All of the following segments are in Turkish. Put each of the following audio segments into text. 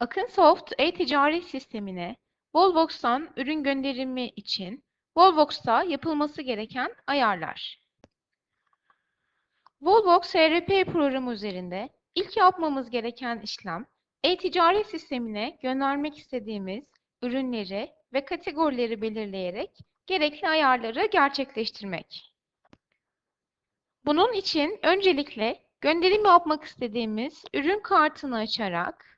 Akınsoft e-ticaret sistemine Volvox'tan ürün gönderimi için Volvox'ta yapılması gereken ayarlar. Volvox ERP programı üzerinde ilk yapmamız gereken işlem e-ticaret sistemine göndermek istediğimiz ürünleri ve kategorileri belirleyerek gerekli ayarları gerçekleştirmek. Bunun için öncelikle gönderim yapmak istediğimiz ürün kartını açarak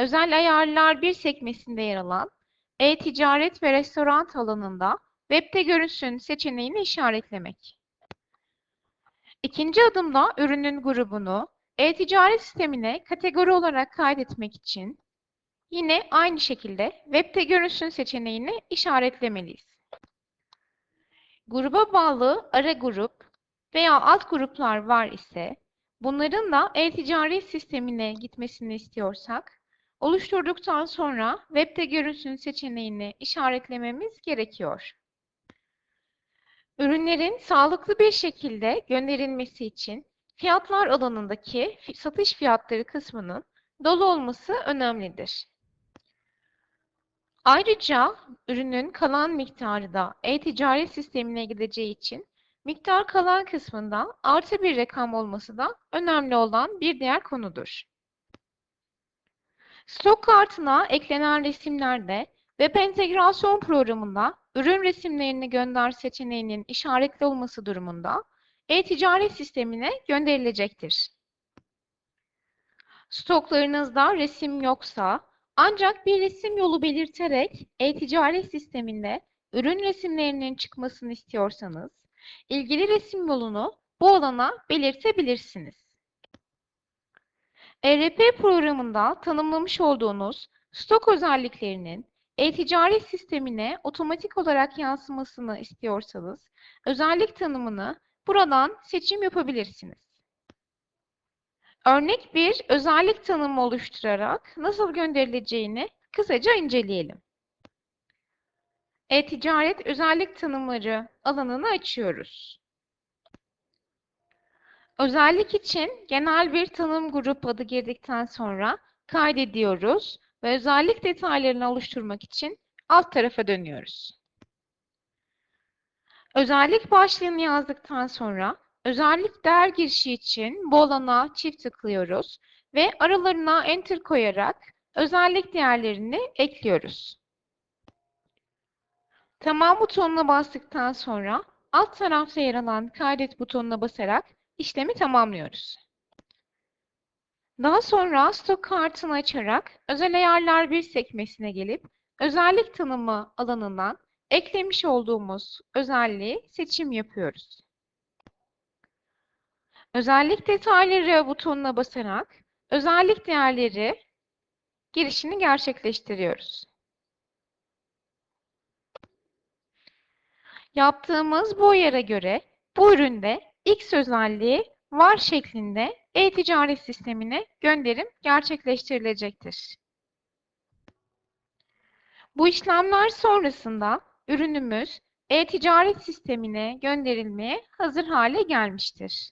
Özel ayarlar bir sekmesinde yer alan e-ticaret ve restoran alanında web'te görünsün seçeneğini işaretlemek. İkinci adımda ürünün grubunu e-ticaret sistemine kategori olarak kaydetmek için yine aynı şekilde web'te görünsün seçeneğini işaretlemeliyiz. Gruba bağlı ara grup veya alt gruplar var ise bunların da e-ticaret sistemine gitmesini istiyorsak oluşturduktan sonra web'te görünsün seçeneğini işaretlememiz gerekiyor. Ürünlerin sağlıklı bir şekilde gönderilmesi için fiyatlar alanındaki satış fiyatları kısmının dolu olması önemlidir. Ayrıca ürünün kalan miktarı da e-ticaret sistemine gideceği için miktar kalan kısmında artı bir rakam olması da önemli olan bir diğer konudur. Stok kartına eklenen resimlerde Web Entegrasyon programında ürün resimlerini gönder seçeneğinin işaretli olması durumunda e-ticaret sistemine gönderilecektir. Stoklarınızda resim yoksa ancak bir resim yolu belirterek e-ticaret sisteminde ürün resimlerinin çıkmasını istiyorsanız ilgili resim yolunu bu alana belirtebilirsiniz. ERP programında tanımlamış olduğunuz stok özelliklerinin e-ticaret sistemine otomatik olarak yansımasını istiyorsanız özellik tanımını buradan seçim yapabilirsiniz. Örnek bir özellik tanımı oluşturarak nasıl gönderileceğini kısaca inceleyelim. E-ticaret özellik tanımları alanını açıyoruz. Özellik için genel bir tanım grup adı girdikten sonra kaydediyoruz ve özellik detaylarını oluşturmak için alt tarafa dönüyoruz. Özellik başlığını yazdıktan sonra özellik değer girişi için bu alana çift tıklıyoruz ve aralarına enter koyarak özellik değerlerini ekliyoruz. Tamam butonuna bastıktan sonra alt tarafta yer alan kaydet butonuna basarak işlemi tamamlıyoruz. Daha sonra stok kartını açarak özel ayarlar bir sekmesine gelip özellik tanımı alanından eklemiş olduğumuz özelliği seçim yapıyoruz. Özellik detayları butonuna basarak özellik değerleri girişini gerçekleştiriyoruz. Yaptığımız bu yere göre bu üründe X özelliği var şeklinde e-ticaret sistemine gönderim gerçekleştirilecektir. Bu işlemler sonrasında ürünümüz e-ticaret sistemine gönderilmeye hazır hale gelmiştir.